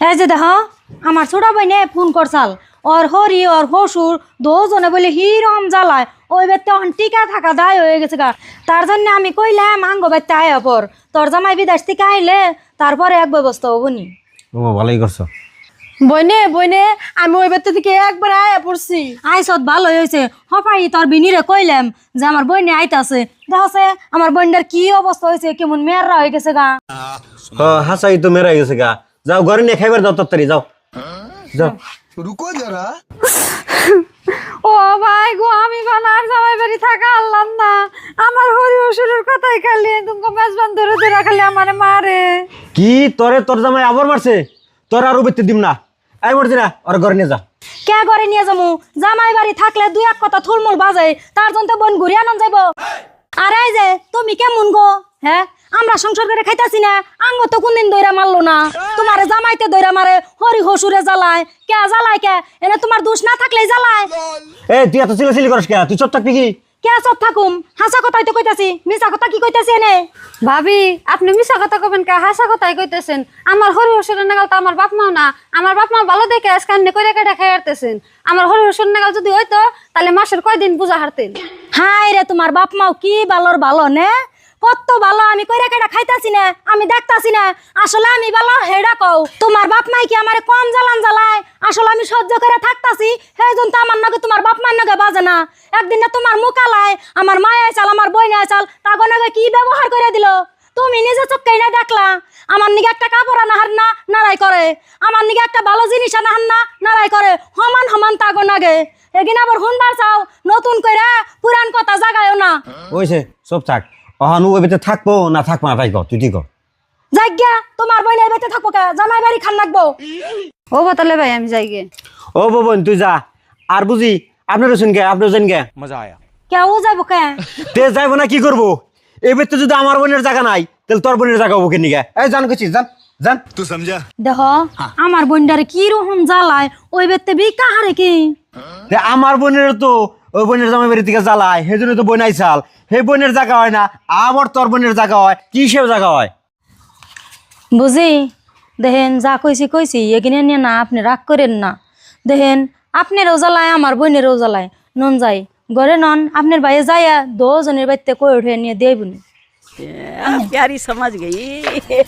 এই যে দেখ আমার ছোটা বইনে ফোন করছাল। ওর হরি ওর হসুর দুজনে বলে হিরম জ্বালায়। ওই বেতে টিকা থাকা দায় হয়ে গেছে গা। তার জন্য আমি কইলাম আঙ্গ বেতে আয় পর তোর জামাই বিদেশ থেকে আইলে তারপরে এক ব্যবস্থা হব নি। ও ভালোই করছ। বইনে বইনে আমি ওই বেতে থেকে একবার আয়া পড়ছি। আইসত ভালো হয়েছে। হপাই তোর বিনিরে কইলাম যে আমার বইনে আইতাছে। দেখছে আমার বইনটার কি অবস্থা হয়েছে কেমন মেয়েররা হয়ে গেছে গা। হাসাই তো মেরা গেছে গা। যাও ঘরে নিয়ে খাইবার যাও তাড়াতাড়ি যাও। যাও। রুকো যারা। ও ভাই গো আমি বানার জামাই বাড়ি থাকা আল্লাহ না। আমার হরি অসুরের কথাই খালি তুমি মেজবান ধরে ধরে খালি আমারে মারে। কি? তোরে তোর জামাই আবার মারছে? তোর আর উবিতে দিম না। আই মরছি না আর ঘরে নিয়ে যা। কে ঘরে নিয়ে যামু? জামাই বাড়ি থাকলে দুই এক কথা থুলমুল বাজে তার জন্য বোন ঘুরিয়ে আনন যাইব। আর এই যে তুমি কেমন গো? হ্যাঁ? আমরা সংসার করে খাইতাছি না। আঙ্গ তো কোনদিন দইরা মারলো না। তোমার জামাইতে দইরা মারে হরি হসুরে জ্বালায়। কে জ্বালায় কে? এনে তোমার দোষ না থাকলেই জ্বালায়। এ তুই এত চিলাচিলি করিস কে? তুই চোখ থাকবি কি কে সব থাকুম? হাসা কথাই তো কইতাছি। মিছা কথা কি কইতাছি এনে? ভাবি আপনি মিশা কথা কবেন কে? হাসা কথাই কইতেছেন। আমার হরি অসুরের নাগাল তো আমার বাপ মাও না। আমার বাপ মা ভালো দেখে আজকে আন্নে করে কেটে খাই হারতেছেন আমার হরি অসুরের নাগাল যদি হইতো তাহলে মাসের কয়দিন পূজা হারতেন হাই রে তোমার বাপ মাও কি ভালোর ভালো নে? কত ভালো আমি কইরা কেটা খাইতাছি না, আমি দেখতাছি না। আসলে আমি ভালো, হেডা কও। তোমার বাপ মাই কি আমারে কম জ্বালান জ্বালায়? আসলে আমি সহ্য করে থাকতাছি, সেই জন্য তো আমার নগে, তোমার বাপ মার নগে বাজে না। একদিন না তোমার মুখ আলায়, আমার মায় আইসাল আমার বই আইসাল তাগো নগে কি ব্যবহার করে দিল? তুমি নিজে চোখেই না দেখলা। আমার নিগে একটা কাপড় আনাহার না, নাড়াই করে। আমার নিগে একটা ভালো জিনিস আনাহার না, নাড়াই করে। সমান সমান তাগো নাগে। এগিন আবার শুনবার চাও, নতুন করে পুরান কথা জাগায়ও না। ওইছে সব থাক। অহানু ওই বেতে থাকব না থাকব না? তাই কর তুই কি কর? যাইগা তোমার বই নাই বেতে থাকব কা? জামাই বাড়ি খান লাগবো ও বতলে ভাই আমি যাই গে। ও বোন তুই যা। আর বুঝি আপনার শুন গে আপনার শুন গে। মজা আয়া। কে ও যাব কে? তে যাইবো না কি করব? এই বেতে যদি আমার বোনের জায়গা নাই তাহলে তোর বোনের জায়গা হব কেনি গে এই জান কিছু জান জান। তুই সমঝা। দেখ হ্যাঁ। আমার বোনটারে কি রকম জ্বালায় ওই বেতে বি কাহারে কি? আমার বোনের তো ওই বোনের জামাই বাড়ি থেকে জ্বালায় সেই জন্য তো বোন আইসাল সেই বোনের জায়গা হয় না আমার তোর বোনের জায়গা হয় কি হিসেবে জায়গা হয় বুঝি দেখেন যা কইছি কইছি এগিনে নিয়ে না আপনি রাগ করেন না দেখেন আপনারও জ্বালায় আমার বোনেরও জ্বালায় নন যাই ঘরে নন আপনার ভাইয়ে যাইয়া দুজনের বাড়িতে কই উঠে নিয়ে দেবনি प्यारी समझ गई